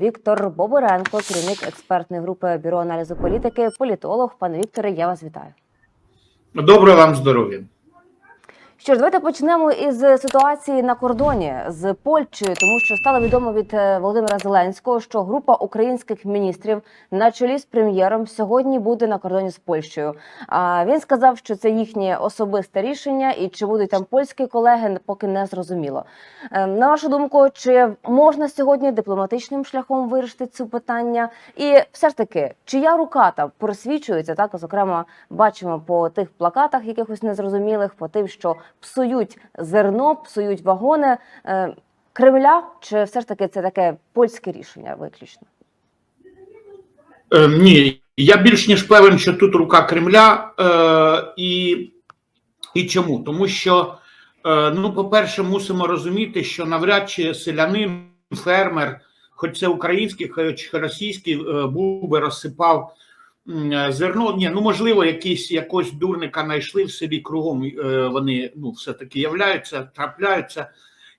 Віктор Бобуренко, керівник експертної групи бюро аналізу політики, політолог. Пане Вікторе, я вас вітаю. Доброго вам здоров'я. Що ж, давайте почнемо із ситуації на кордоні з Польщею, тому що стало відомо від е, Володимира Зеленського, що група українських міністрів на чолі з прем'єром сьогодні буде на кордоні з Польщею. А він сказав, що це їхнє особисте рішення, і чи будуть там польські колеги, поки не зрозуміло. Е, На вашу думку, чи можна сьогодні дипломатичним шляхом вирішити це питання? І все ж таки, чия рука там просвічується? Так, зокрема, бачимо по тих плакатах, якихось незрозумілих, по тим, що псують зерно, псують вагони е, Кремля, чи все ж таки це таке польське рішення виключно? Е, ні, я більш ніж певен, що тут рука Кремля. Е, і, і чому? Тому що, е, ну, по-перше, мусимо розуміти, що навряд чи селянин, фермер, хоч це український, хоч російський, е, був би розсипав зерно. Ні, ну можливо, якийсь якось дурника знайшли в селі кругом. е, Вони ну, все-таки являються, трапляються,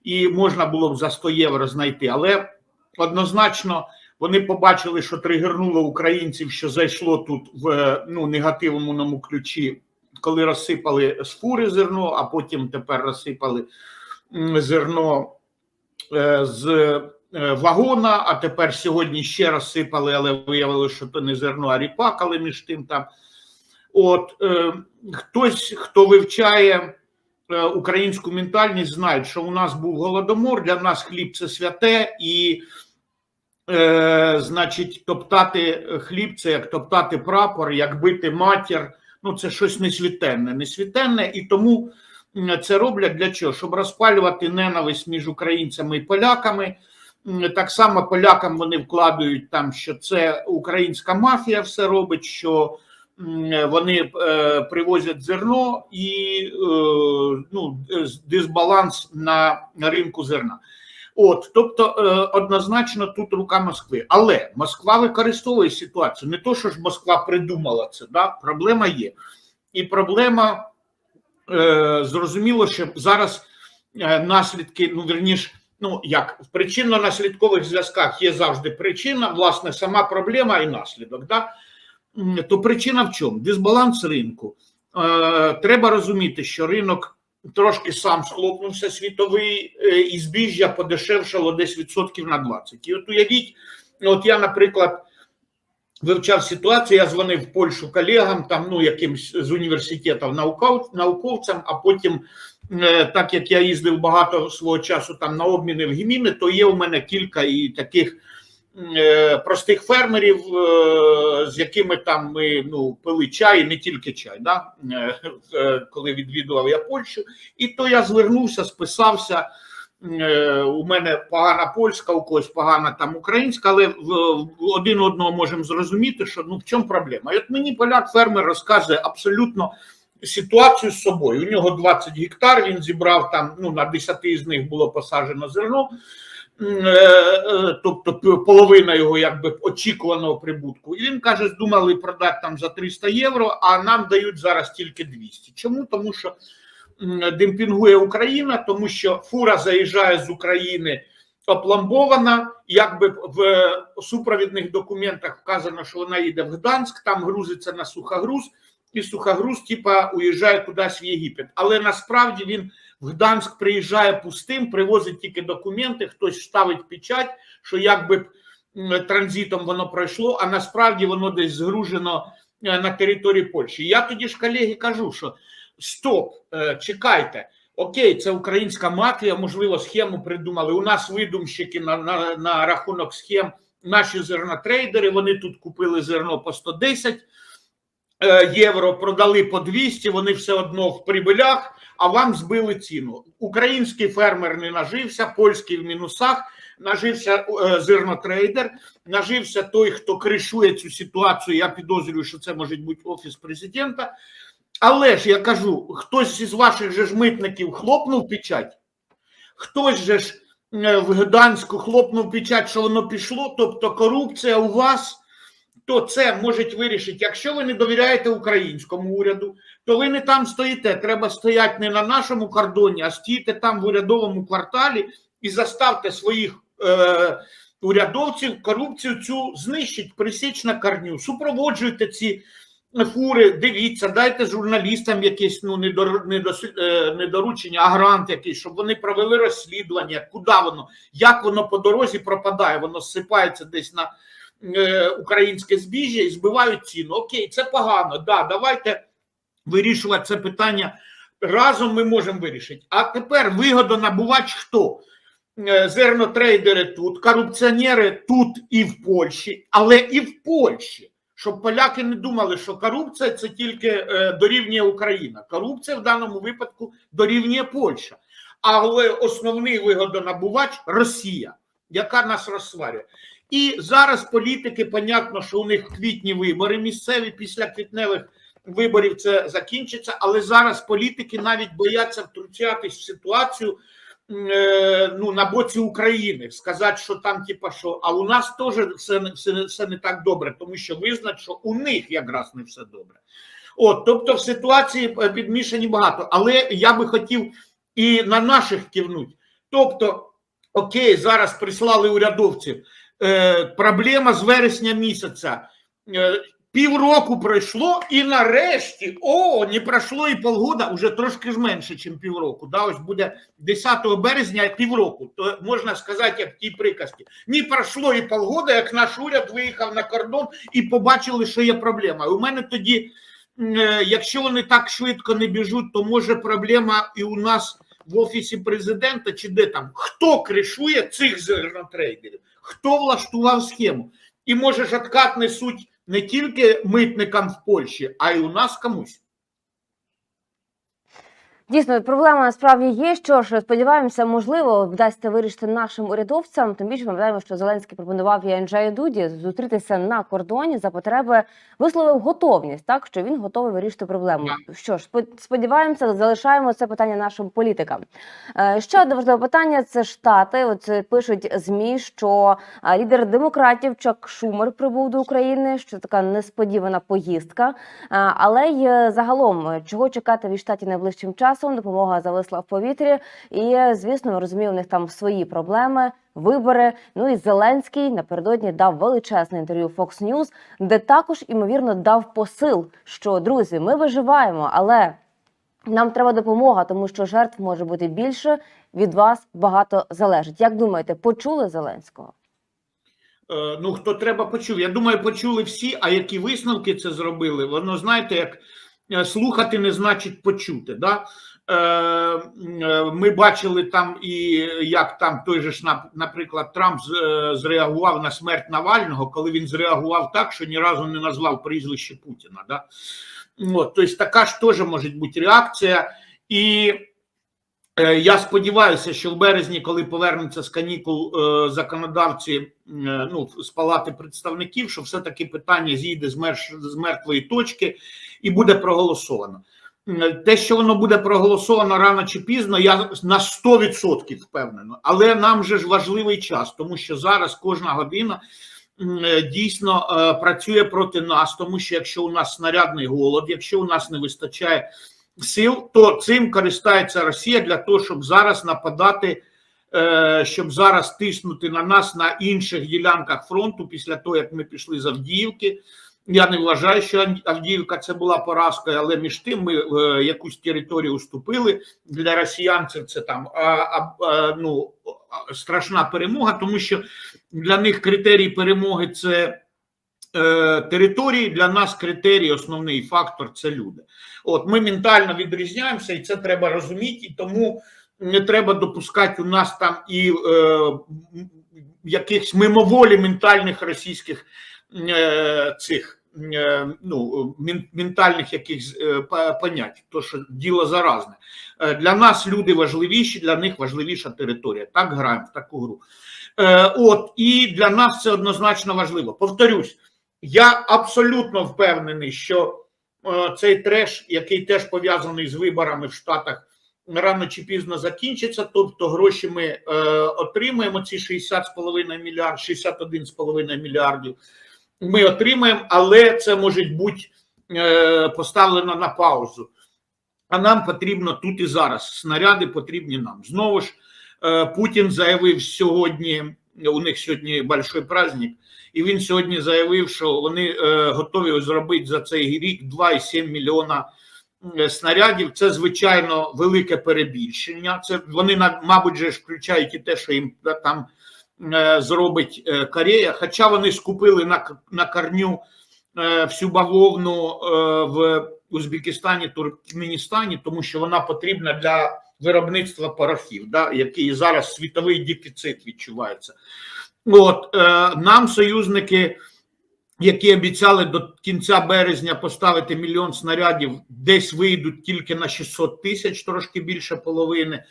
і можна було б за 100 євро знайти. Але однозначно вони побачили, що тригернуло українців, що зайшло тут в ну, негативному ключі, коли розсипали з фури зерно, а потім тепер розсипали зерно е, з е, вагона, а тепер сьогодні ще розсипали, але виявили, що то не зерно, а ріпак, але між тим там. От е, хтось, хто вивчає е, українську ментальність, знає, що у нас був голодомор, для нас хліб це святе, і, е, значить, топтати хліб це як топтати прапор, як бити матір. Ну, це щось несвітенне, несвітенне, і тому це роблять для чого? Щоб розпалювати ненависть між українцями і поляками. Так само полякам вони вкладають там, що це українська мафія все робить, що вони е, привозять зерно і е, ну, дисбаланс на, ринку зерна. От, тобто, е, однозначно тут рука Москви. Але Москва використовує ситуацію. Не то, що ж Москва придумала це, да? проблема є. І проблема зрозуміло, що зараз наслідки, ну верніш, ну як в причинно-наслідкових зв'язках є завжди причина, власне, сама проблема і наслідок. Да? То причина в чому? Дисбаланс ринку. Е, треба розуміти, що ринок трошки сам схлопнувся світовий, е, і збіжжя подешевшало десь відсотків на 20. І от уявіть, от я, наприклад, вивчав ситуацію, я дзвонив в Польщу колегам, там, ну, якимсь з університетів науковцям, а потім, так як я їздив багато свого часу там на обміни в Гіміни, то є у мене кілька і таких е, простих фермерів, е, з якими там ми ну, пили чай, не тільки чай, да? е, е, коли відвідував я Польщу. І то я звернувся, списався. Е, У мене погана польська, у когось погана там українська, але один одного можемо зрозуміти, що ну в чому проблема. І от мені поляк фермер розказує абсолютно ситуацію з собою. У нього 20 гектар, він зібрав там, ну на 10 з них було посаджено зерно. Е, е, Тобто половина його якби очікуваного прибутку. І він каже, здумали продати там за 300 євро, а нам дають зараз тільки 200. Чому? Тому що демпінгує Україна, тому що фура заїжджає з України опломбована, якби в супровідних документах вказано, що вона їде в Гданськ, там грузиться на сухогруз, і сухогруз, типа, уїжджає кудись в Єгипет. Але насправді він в Гданськ приїжджає пустим, привозить тільки документи, хтось ставить печать, що якби транзитом воно пройшло, а насправді воно десь згружено е, на території Польщі. Я тоді ж колеги кажу, що стоп, е, чекайте. Окей, це українська мафія, можливо, схему придумали. У нас видумщики на, на, на рахунок схем, наші зернотрейдери, вони тут купили зерно по 110 е, євро, продали по 200, вони все одно в прибилях, а вам збили ціну. Український фермер не нажився, польський в мінусах, нажився е, зернотрейдер, нажився той, хто кришує цю ситуацію. Я підозрюю, що це може бути офіс президента. Але ж я кажу, хтось із ваших же ж митників хлопнув печать, хтось же ж е, в Гданську хлопнув печать, що воно пішло, тобто корупція у вас, то це можуть вирішити. Якщо ви не довіряєте українському уряду, то ви не там стоїте. Треба стояти не на нашому кордоні, а стійте там в урядовому кварталі і заставте своїх е, урядовців корупцію цю знищить, присіч на корню, супроводжуйте ці фури, дивіться, дайте журналістам якісь ну, недос, е, недоручення, а грант якийсь, щоб вони провели розслідування, куди воно, як воно по дорозі пропадає, воно зсипається десь на українське збіжжя і збивають ціну. Окей, це погано. Да, давайте вирішувати це питання разом. Ми можемо вирішити. А тепер вигодонабувач хто? Е, Зернотрейдери тут, корупціонери тут і в Польщі, але і в Польщі. Щоб поляки не думали, що корупція це тільки е, дорівнює Україна. Корупція в даному випадку дорівнює Польща. Але основний вигодонабувач Росія, яка нас розсварює. І зараз політики, понятно, що у них в квітні вибори місцеві, після квітневих виборів це закінчиться, але зараз політики навіть бояться втручатись в ситуацію е, ну, на боці України, сказати, що там, типа, що, а у нас теж все, все, все не так добре, тому що визнать, що у них якраз не все добре. От, тобто в ситуації е, підмішані багато, але я би хотів і на наших кивнуть. Тобто, окей, зараз прислали урядовців. Е, проблема з вересня місяця. Е, півроку пройшло, і нарешті, о, не пройшло і полгода, вже трошки ж менше, ніж півроку. Да, ось буде 10 березня півроку. То можна сказати, як в тій приказці. Не пройшло і полгода, як наш уряд виїхав на кордон і побачили, що є проблема. У мене тоді, е, якщо вони так швидко не біжуть, то може проблема і у нас в офісі президента, чи де там хто кришує цих зернотрейдерів, хто влаштував схему, і може ж откат несуть не тільки митникам в Польщі, а й у нас комусь. Дійсно, проблема насправді є. Що ж, сподіваємося, можливо, вдасться вирішити нашим урядовцям. Тим більше пам'ятаємо, що Зеленський пропонував і Анджею Дуді зустрітися на кордоні за потреби, висловив готовність, так що він готовий вирішити проблему. Що ж, сподіваємося, залишаємо це питання нашим політикам. Е, Ще одне важливе питання: це штати. От е, пишуть змі, що е, лідер демократів Чак Шумер прибув до України. Що така несподівана поїздка. Але й загалом, чого чекати від штатів найближчим часом, допомога зависла в повітрі. І, звісно, ми розуміємо, у них там свої проблеми, вибори. Ну і Зеленський напередодні дав величезне інтерв'ю Fox News, де також, імовірно, дав посил, що друзі, ми виживаємо, але нам треба допомога, тому що жертв може бути більше. Від вас багато залежить. Як думаєте, почули Зеленського? Е, Ну, хто треба почув. Я думаю, почули всі, а які висновки це зробили, воно знаєте, як слухати не значить почути. Да? Е, е, Ми бачили там і як там той же ж, наприклад, Трамп е, зреагував на смерть Навального, коли він зреагував так, що ні разу не назвав прізвище Путіна. Да? От, тобто така ж теж може бути реакція. І Е, Я сподіваюся, що в березні, коли повернуться з канікул е, законодавці е, ну, з палати представників, що все-таки питання зійде з, мертвої точки і буде проголосовано. Е, Те, що воно буде проголосовано рано чи пізно, я на 100% впевнено. Але нам же ж важливий час, тому що зараз кожна година е, дійсно е, працює проти нас, тому що якщо у нас снарядний голод, якщо у нас не вистачає сил, то цим користається Росія для того, щоб зараз нападати, е, щоб зараз тиснути на нас на інших ділянках фронту після того, як ми пішли з Авдіївки. Я не вважаю, що Ав- Авдіївка це була поразкою, але між тим ми е, якусь територію уступили. Для росіянців це там а, а, ну, страшна перемога, тому що для них критерій перемоги це території, для нас критерій, основний фактор це люди. От ми ментально відрізняємося, і це треба розуміти, і тому не треба допускати у нас там і е, якихось мимоволі ментальних російських е, цих е, ну, ментальних якихось е, понять, то що діло заразне. Е, Для нас люди важливіші, для них важливіша територія. Так граємо в таку гру. Е, От і для нас це однозначно важливо. Повторюсь, я абсолютно впевнений, що е, цей треш, який теж пов'язаний з виборами в Штатах, рано чи пізно закінчиться. Тобто гроші ми е, отримаємо ці 60,5 мільярд, 61,5 мільярдів. Ми отримаємо, але це може бути е, поставлено на паузу. А нам потрібно тут і зараз. Снаряди потрібні нам. Знову ж, е, Путін заявив сьогодні у них сьогодні большой праздник, і він сьогодні заявив, що вони е, готові зробити за цей рік 2,7 мільйона е, снарядів. Це звичайно велике перебільшення. Це вони мабуть же включають і те, що їм там е, зробить Корея. Хоча вони скупили на, на корню всю бавовну в Узбекистані, Туркменістані, тому що вона потрібна для виробництва порохів, да, який зараз світовий дефіцит відчувається. От е, нам союзники, які обіцяли до кінця березня поставити мільйон снарядів, десь вийдуть тільки на 600 тисяч, трошки більше половини.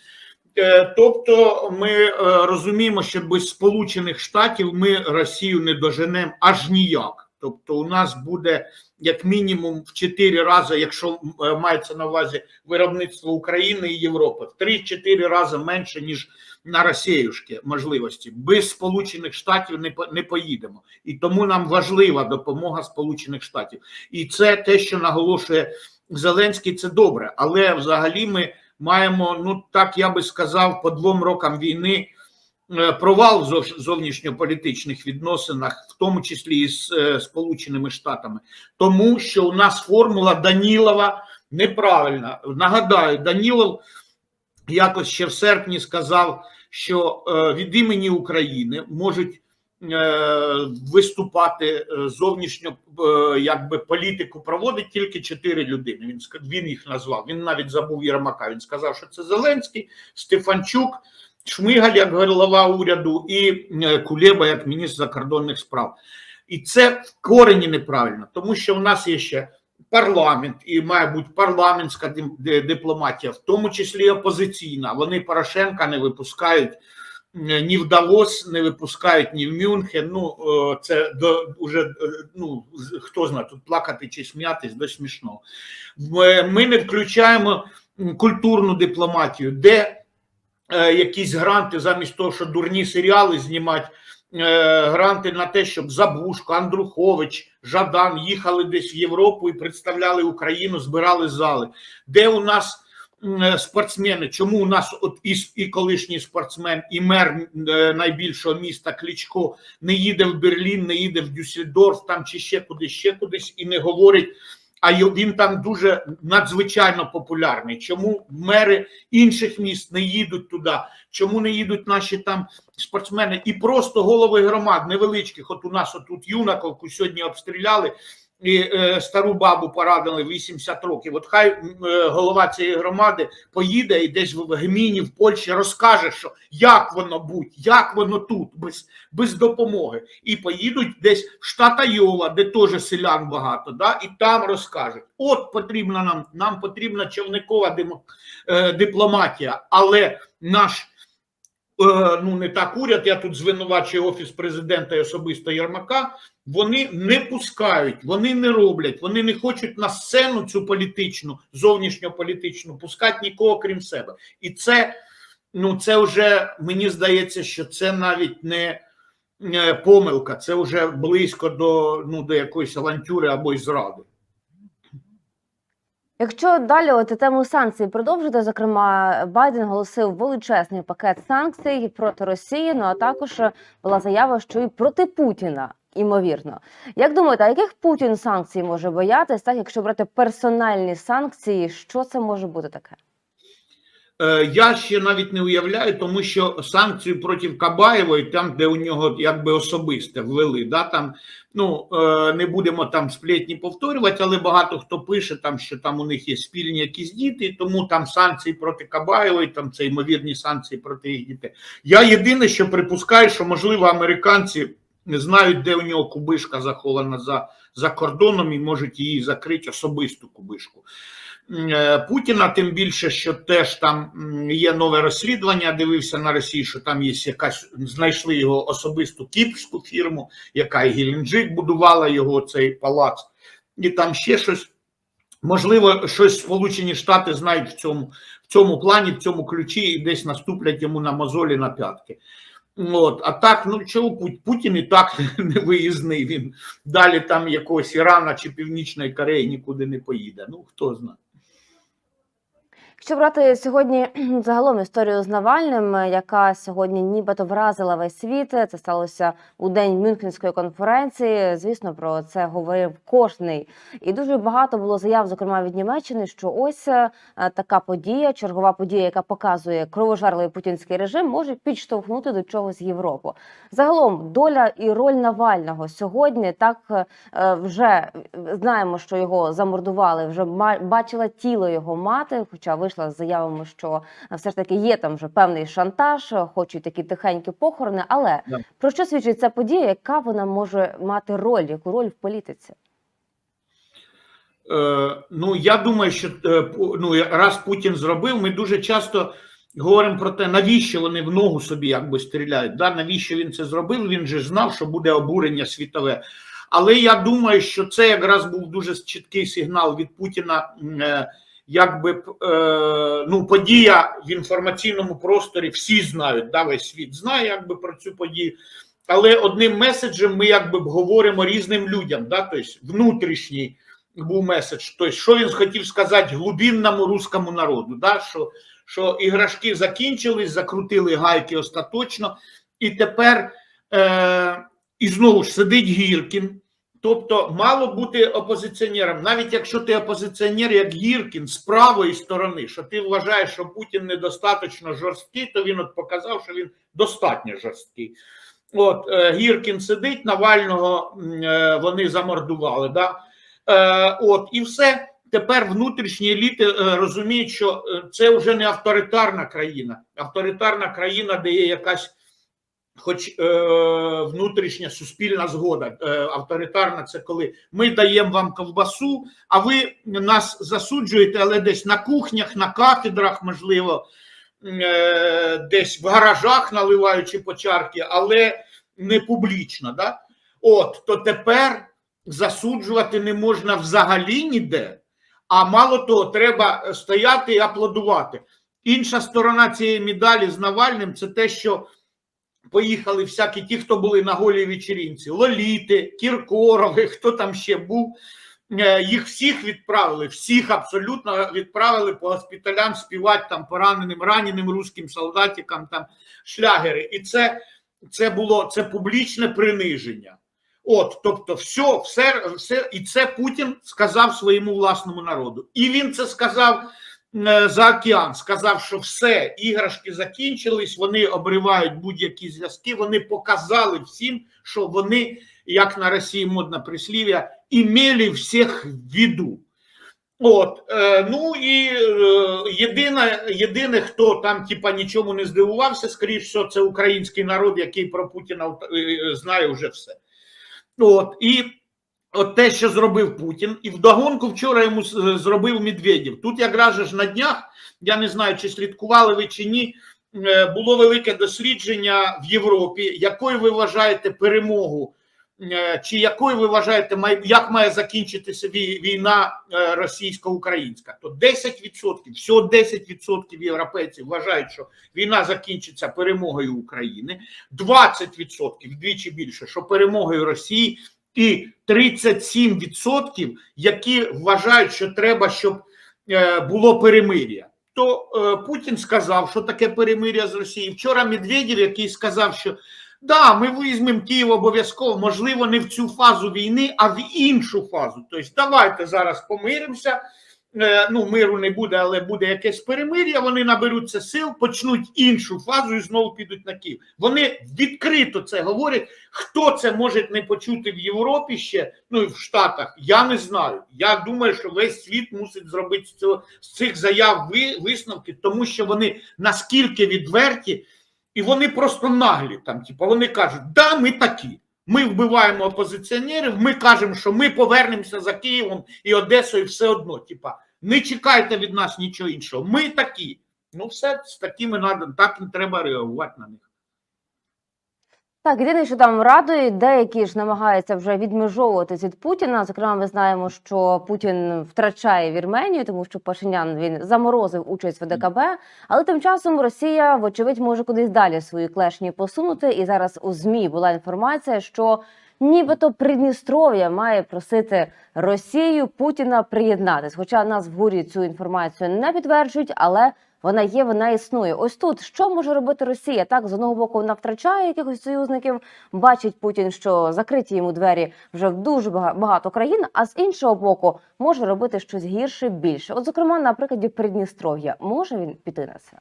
Е, Тобто ми е, розуміємо, що без Сполучених Штатів ми Росію не доженемо аж ніяк. Тобто, у нас буде як мінімум в 4 рази, якщо е, мається на увазі виробництво України і Європи, в 3-4 рази менше ніж на Росіюшки можливості. Без Сполучених Штатів не не поїдемо, і тому нам важлива допомога Сполучених Штатів. І це те, що наголошує Зеленський, це добре. Але взагалі ми маємо, ну так я би сказав, по двом рокам війни провал в зовнішньополітичних відносинах, в тому числі і з е, Сполученими Штатами, тому що у нас формула Данілова неправильна. Нагадаю, Данілов якось ще в серпні сказав, що е, від імені України можуть е, виступати е, зовнішньо, е, якби політику проводить тільки чотири людини. Він він їх назвав. Він навіть забув Єрмака. Він сказав, що це Зеленський, Стефанчук, Шмигаль як голова уряду і е, Кулеба як міністр закордонних справ. І це в корені неправильно, тому що в нас є ще парламент і має бути парламентська дипломатія, в тому числі опозиційна. Вони Порошенка не випускають ні в Давос, не випускають ні в Мюнхен. Ну е, це до уже е, ну хто знає тут плакати чи сміятись до смішного. Ми не включаємо культурну дипломатію, де якісь гранти замість того, що дурні серіали знімати. е, Гранти на те, щоб Забушко, Андрухович, Жадан їхали десь в Європу і представляли Україну, збирали зали. Де у нас е, спортсмени? Чому у нас от і, і колишній спортсмен, і мер е, найбільшого міста Кличко не їде в Берлін, не їде в Дюссельдорф, там чи ще кудись, ще кудись, і не говорить. А він там дуже надзвичайно популярний. Чому мери інших міст не їдуть туди? Чому не їдуть наші там спортсмени і просто голови громад невеличких? От у нас отут Юнаковку сьогодні обстріляли і е, стару бабу порадили 80 років. От хай е, голова цієї громади поїде і десь в Гміні в Польщі розкаже, що як воно будь, як воно тут без, без допомоги. І поїдуть десь в штат Айова, де теж селян багато, да, і там розкажуть. От потрібна нам, нам потрібна човникова е, дипломатія, але наш. Е, Ну, не так уряд, я тут звинувачую офіс президента і особисто Єрмака. Вони не пускають, вони не роблять, вони не хочуть на сцену цю політичну, зовнішньополітичну пускати нікого крім себе. І це, ну, це вже мені здається, що це навіть не е, помилка, це вже близько до, ну, до якоїсь авантюри або й зради. Якщо далі от тему санкцій продовжити, зокрема, Байден голосив величезний пакет санкцій проти Росії. Ну а також була заява, що і проти Путіна. Імовірно, як думаєте, а яких Путін санкцій може боятися? так якщо брати персональні санкції, що це може бути таке? Е, Я ще навіть не уявляю, тому що санкцію проти Кабаєвої, там, де у нього якби особисте ввели, да, там, ну, е, не будемо там сплетні повторювати, але багато хто пише, там, що там у них є спільні якісь діти, тому там санкції проти Кабаєвої, там це ймовірні санкції проти їх дітей. Я єдине, що припускаю, що, можливо, американці не знають, де у нього кубишка захована за, за кордоном і можуть її закрити особисту кубишку. Е, Путіна, тим більше, що теж там є нове розслідування. Дивився на Росії, що там є якась знайшли його особисту кіпрську фірму, яка і Геленджик будувала його цей палац, і там ще щось. Можливо, щось Сполучені Штати знають в цьому в цьому плані, в цьому ключі, і десь наступлять йому на мозолі на п'ятки. От, а так, ну чого Пу- Путін і так не виїзний. Він далі там якогось Ірана чи Північної Кореї нікуди не поїде. Ну хто знає. Якщо брати сьогодні загалом історію з Навальним, е, яка сьогодні нібито вразила весь світ, це сталося у день Мюнхенської конференції. Звісно, про це говорив кожний, і дуже багато було заяв, зокрема від Німеччини, що ось е, така подія, чергова подія, яка показує кровожерливий путінський режим, може підштовхнути до чогось Європу. Загалом доля і роль Навального сьогодні так е, вже знаємо, що його замордували. Вже бачила тіло його мати, хоча вийшла з заявами, що е, все ж таки є там вже певний шантаж, е, хочуть такі тихенькі похорони. Але Да. про що свідчить ця подія? Яка вона може мати роль, яку роль в політиці? Е, ну, я думаю, що е, ну, раз Путін зробив, ми дуже часто говоримо про те, навіщо вони в ногу собі якби стріляють. Да? Навіщо він це зробив? Він же знав, що буде обурення світове. Але я думаю, що це якраз був дуже чіткий сигнал від Путіна. Якби е, ну, подія в інформаційному просторі всі знають, да, весь світ знає якби про цю подію. Але одним меседжем ми якби говоримо різним людям, да, тобто внутрішній був меседж. Тобто, що він хотів сказати глубинному руському народу, да, що, що іграшки закінчились, закрутили гайки остаточно, і тепер е, і знову ж сидить Гіркін. Тобто мало бути опозиціонером, навіть якщо ти опозиціонер, як Гіркін, з правої сторони, що ти вважаєш, що Путін недостатньо жорсткий, то він от показав, що він достатньо жорсткий. От е, Гіркін сидить, Навального е, вони замордували. Да? Е, от і все. Тепер внутрішні еліти розуміють, що це вже не авторитарна країна. Авторитарна країна, де є якась, хоч е, внутрішня суспільна згода. Е, авторитарна це коли ми даємо вам ковбасу, а ви нас засуджуєте, але десь на кухнях, на кафедрах, можливо, е, десь в гаражах наливаючи по чарки, але не публічно. Да? От то тепер засуджувати не можна взагалі ніде, а мало того, треба стояти і аплодувати. Інша сторона цієї медалі з Навальним це те, що поїхали всякі ті, хто були на голій вечерінці, Лоліти, Кіркорови, хто там ще був. Е, Їх всіх відправили, всіх абсолютно відправили по госпіталям співати там пораненим, раненим руським солдатикам, там шлягери. І це, це було це публічне приниження. От, тобто, все, все, все, і це Путін сказав своєму власному народу. І він це сказав за океан. Сказав, що все, іграшки закінчились, вони обривають будь-які зв'язки. Вони показали всім, що вони, як на Росії модне прислів'я, імели всіх в виду. От, е, ну і е, єдине, єдине, хто там типа нічому не здивувався, скоріш всього, це український народ, який про Путіна е, знає вже все. От і от те, що зробив Путін, і вдогонку вчора йому зробив Медведєв. Тут якраз ж на днях, я не знаю, чи слідкували ви чи ні. е, Було велике дослідження в Європі, якою ви вважаєте перемогу, е, чи якою ви вважаєте, як має закінчитися війна е, російсько-українська? То 10%, всього 10% європейців вважають, що війна закінчиться перемогою України, 20% вдвічі більше, що перемогою Росії, і 37%, які вважають, що треба, щоб е, було перемир'я. То е, Путін сказав, що таке перемир'я з Росією. Вчора Медведєв, який сказав, що да, ми візьмемо Київ обов'язково, можливо, не в цю фазу війни, а в іншу фазу. Тобто, давайте зараз помиримося. Е, ну, миру не буде, але буде якесь перемир'я. Вони наберуться сил, почнуть іншу фазу і знову підуть на Київ. Вони відкрито це говорять. Хто це може не почути в Європі ще, ну і в Штатах, я не знаю. Я думаю, що весь світ мусить зробити з, цього, з цих заяв ви, висновки, тому що вони наскільки відверті, і вони просто наглі. Там, типу, вони кажуть, да, ми такі. Ми вбиваємо опозиціонерів, ми кажемо, що ми повернемося за Києвом і Одесою все одно. Типа, не чекайте від нас нічого іншого. Ми такі. Ну, все з такими надо, так і треба реагувати на них. Так, єдине, що там радує, деякі ж намагаються вже відмежовуватись від Путіна. Зокрема, ми знаємо, що Путін втрачає Вірменію, тому що Пашинян він заморозив участь в ДКБ. Але тим часом Росія, вочевидь, може кудись далі свої клешні посунути. І зараз у змі була інформація, що нібито Придністров'я має просити Росію Путіна приєднатись. Хоча нас в гурі цю інформацію не підтверджують, але вона є, вона існує. Ось тут що може робити Росія? Так з одного боку вона втрачає якихось союзників. Бачить Путін, що закриті йому двері вже в дуже бага- багато країн. А з іншого боку, може робити щось гірше, більше. От, зокрема, на прикладі Придністров'я, може він піти на це?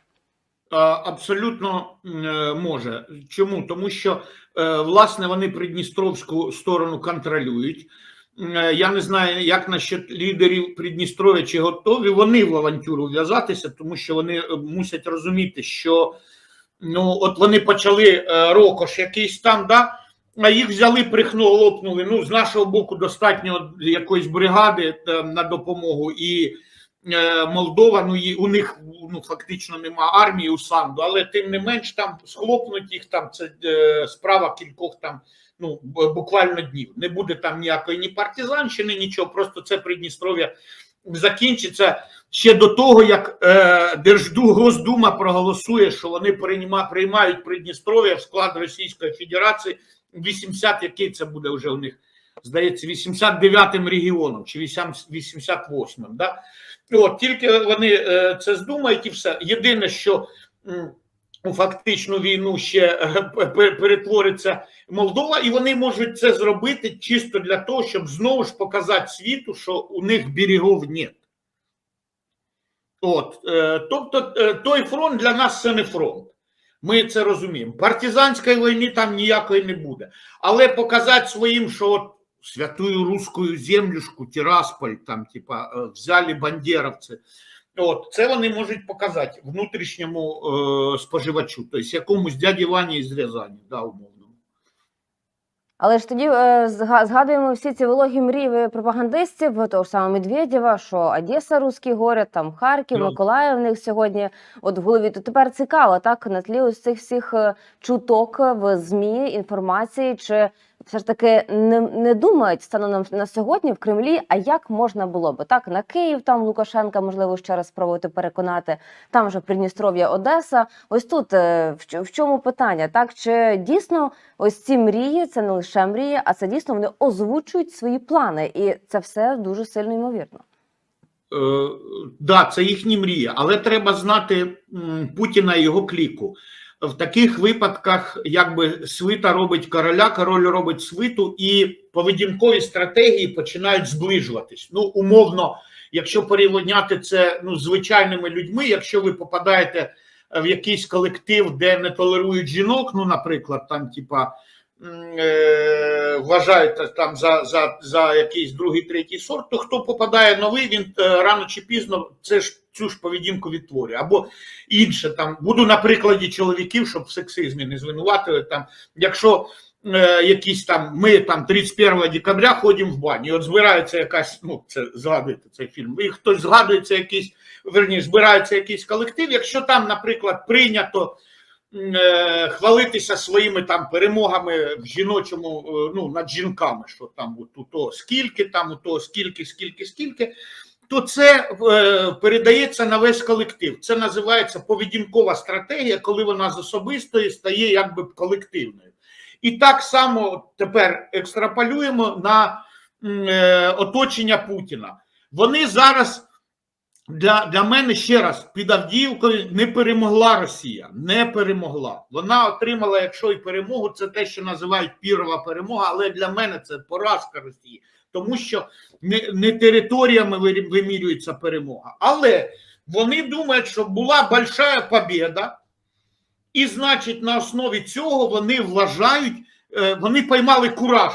Абсолютно е, може. Чому? Тому що е, власне вони Придністровську сторону контролюють. Е, Я не знаю, як насчет лідерів Придністров'я чи готові вони в авантюру в'язатися, тому що вони мусять розуміти, що ну от вони почали рокош якийсь там, да, а їх взяли, прихнули, лопнули. Ну, з нашого боку, достатньо якоїсь бригади на допомогу і. Е, Молдова, ну і у них ну фактично нема армії у Санду, але тим не менш там схлопнуть їх там це е, справа кількох там ну буквально днів. Не буде там ніякої ні партизанщини, нічого. Просто це Придністров'я закінчиться ще до того, як е, Держду Госдума проголосує, що вони прийма, приймають Придністров'я в склад Російської Федерації. 80, який це буде вже у них здається, 89-м регіоном чи 88-м. Да? От тільки вони е, це здумають і все. Єдине, що у фактичну війну ще е, пе- пе- перетвориться Молдова, і вони можуть це зробити чисто для того, щоб знову ж показати світу, що у них берегов нет. От, е, тобто, той фронт для нас це не фронт. Ми це розуміємо. Партизанської війни там ніякої не буде. Але показати своїм, що от святую русскую землюшку, Тирасполь, там, типа, е, взяли бандеровці. От, це вони можуть показати внутрішньому е, споживачу, тобто якомусь дяді Вані із Рязані, да, умовно. Але ж тоді е, зга- згадуємо всі ці вологі мрії пропагандистів, того ж самого Медведєва, що Одеса, русський город, там Харків, Ну. Миколаїв в них сьогодні от в голові. То тепер цікаво, так на тлі ось цих всіх е, чуток в змі інформації, чи все ж таки не, не думають станом на, сьогодні в Кремлі, а як можна було би так на Київ, там Лукашенка можливо ще раз спробувати переконати, там вже Придністров'я, Одеса. Ось тут е, в, в чому питання? Так чи дійсно ось ці мрії, це не лише мрії, а це дійсно вони озвучують свої плани, і це все дуже сильно ймовірно. Е, да, це їхні мрії, але треба знати Путіна і його кліку. В таких випадках, якби свита робить короля, король робить свиту, і поведінкові стратегії починають зближуватись. Ну, умовно, якщо порівняти це ну, звичайними людьми, якщо ви попадаєте в якийсь колектив, де не толерують жінок, ну, наприклад, там, типа. Е, Вважають там за, за, за якийсь другий, третій сорт, то хто попадає новий, він е, рано чи пізно це ж цю ж поведінку відтворює. Або інше там буду на прикладі чоловіків, щоб в сексизмі не звинуватили. Там, якщо е, якісь там ми там 31 декабря ходимо в баню, і от збирається якась, ну це згадуєте цей фільм, і хтось згадується якийсь, верніше, збирається якийсь колектив. Якщо там, наприклад, прийнято хвалитися своїми там перемогами в жіночому, е, ну над жінками, що там у того скільки, там у того скільки, скільки, скільки. То це е, передається на весь колектив. Це називається поведінкова стратегія, коли вона з особистої стає якби колективною. І так само тепер екстраполюємо на е, оточення Путіна. Вони зараз для, для мене ще раз під Авдіївкою не перемогла Росія, не перемогла. Вона отримала, якщо і перемогу, це те, що називають пірова перемога, але для мене це поразка Росії, тому що не, не територіями вимірюється перемога. Але вони думають, що була большая побіда, і значить, на основі цього вони вважають, е, вони поймали кураж.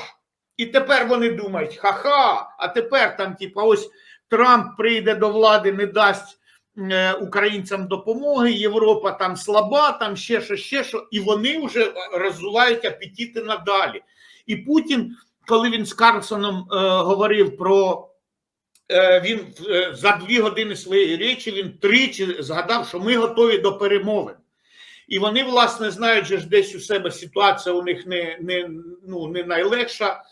І тепер вони думають: ха-ха, а тепер там, типа, ось Трамп прийде до влади, не дасть е, українцям допомоги, Європа там слаба, там ще що, ще що, і вони вже розвивають апетити надалі. І Путін, коли він з Карлсоном е, говорив про. е, Він е, за дві години своєї речі він тричі згадав, що ми готові до перемовин. І вони, власне, знають, що ж десь у себе ситуація у них не, не, ну, не найлегша.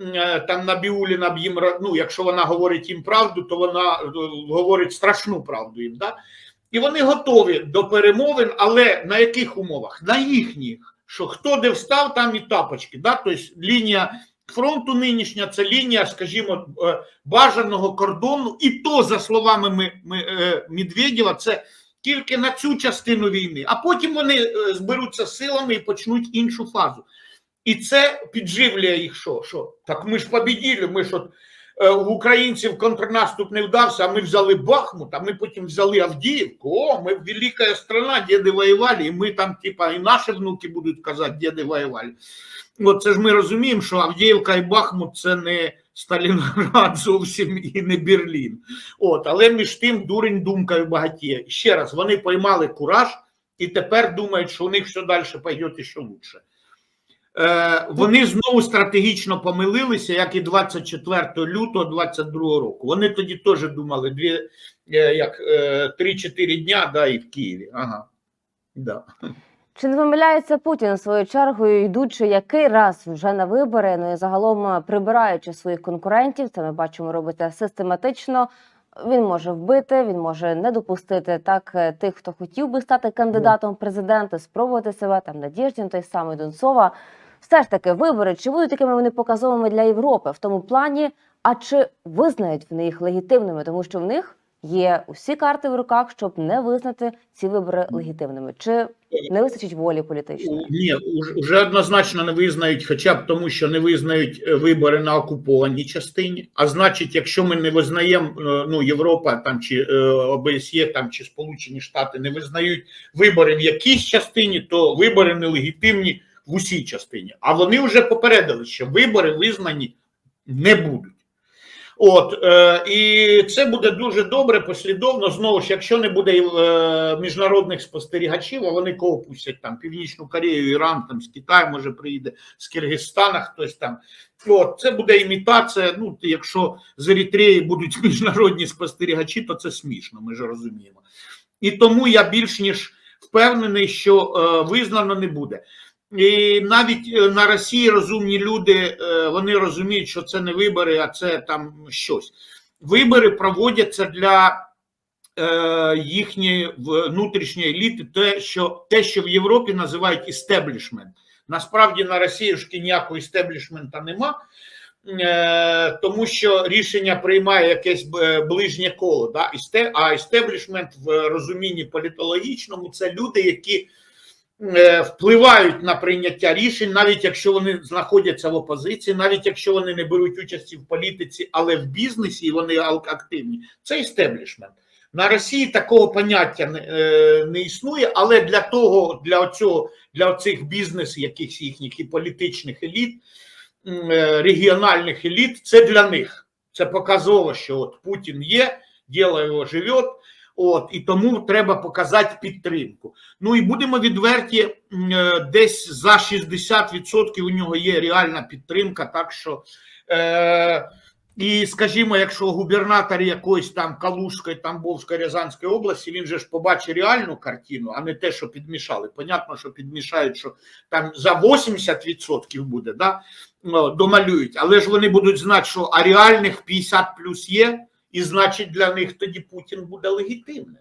Е, Там Набіуліна б їм, ну, якщо вона говорить їм правду, то вона е, говорить страшну правду їм. Да? І вони готові до перемовин, але на яких умовах? На їхніх. Що хто де встав, там і тапочки. Да? Тобто лінія фронту нинішня це лінія, скажімо, е, бажаного кордону, і то, за словами ми, ми, Медведєва, це тільки на цю частину війни, а потім вони зберуться силами і почнуть іншу фазу. І це підживлює їх що? що? Так ми ж побіділи, ми ж от е, у українців контрнаступ не вдався, а ми взяли Бахмут, а ми потім взяли Авдіївку. О, ми велика страна, діди воювали, і ми там, типа, і наші внуки будуть казати, діди воювали. От це ж ми розуміємо, що Авдіївка і Бахмут це не Сталінград зовсім і не Берлін. От, але між тим дурень думкою багатіє. Ще раз, вони поймали кураж і тепер думають, що у них все далі пойде і що лучше. Е, вони знову стратегічно помилилися, як і 24 лютого 22 року. Вони тоді теж думали дві, е, як е, 3-4 дня, да, і в Києві. Ага. Да. Чи не помиляється Путін своєю чергою, йдучи який раз вже на вибори, ну і загалом е, прибираючи своїх конкурентів, це ми бачимо робити систематично. Він може вбити, він може не допустити так е, тих, хто хотів би стати кандидатом в президенти, спробувати себе там Надєждін, той самий Донцова. Все ж таки, вибори чи будуть такими вони показовими для Європи в тому плані, а чи визнають вони їх легітимними, тому що в них є усі карти в руках, щоб не визнати ці вибори легітимними, чи не вистачить волі політичної? Ні, уже однозначно не визнають, хоча б тому, що не визнають е, вибори на окупованій частині. А значить, якщо ми не визнаємо, е, ну Європа там чи е, ОБСЄ там чи Сполучені Штати не визнають вибори в якійсь частині, то вибори нелегітимні в усій частині. А вони вже попередили, що вибори визнані не будуть. От е, і це буде дуже добре, послідовно. Знову ж, якщо не буде е, міжнародних спостерігачів, а вони кого пустять там Північну Корею, Іран, там з Китаю, може приїде з Киргизстана, хтось там. От це буде імітація. Ну, якщо з Еритреї будуть міжнародні спостерігачі, то це смішно, ми ж розуміємо. І тому я більш ніж впевнений, що е, визнано не буде. І навіть е, на Росії розумні люди е, вони розуміють, що це не вибори, а це там щось. Вибори проводяться для е, їхньої внутрішньої еліти, те, що те, що в Європі називають істеблішмент. Насправді на Росіюшки ніякого істеблішмента нема, е, тому що рішення приймає якесь е, ближнє коло. Да? А істеблішмент в розумінні політологічному це люди, які впливають на прийняття рішень, навіть якщо вони знаходяться в опозиції, навіть якщо вони не беруть участі в політиці, але в бізнесі і вони активні, це істеблішмент. На Росії такого поняття не, е, не існує, але для того, для цього, для цих бізнес, якихось їхніх і політичних еліт, е, регіональних еліт, це для них. Це показово, що от Путін є, діло його живе, От і тому треба показати підтримку. Ну і будемо відверті, е, десь за 60% у нього є реальна підтримка. Так що, е, і скажімо, якщо губернатор якоїсь там Калужської, Тамбовської, Рязанської області, він же ж побачить реальну картину, а не те, що підмішали. Понятно, що підмішають, що там за 80% буде, да, ну, домалюють, але ж вони будуть знати, що а реальних 50 плюс є. І значить для них тоді Путін буде легітимним.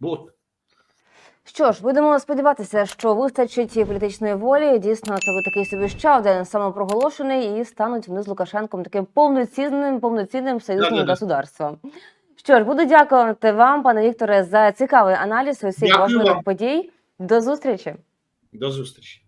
От. Що ж, будемо сподіватися, що вистачить і політичної волі. Дійсно, це буде такий собі ще один самопроголошений і стануть вони з Лукашенком таким повноцінним, повноцінним союзним государством. Що ж, буду дякувати вам, пане Вікторе, за цікавий аналіз усіх важливих подій. До зустрічі. До зустрічі.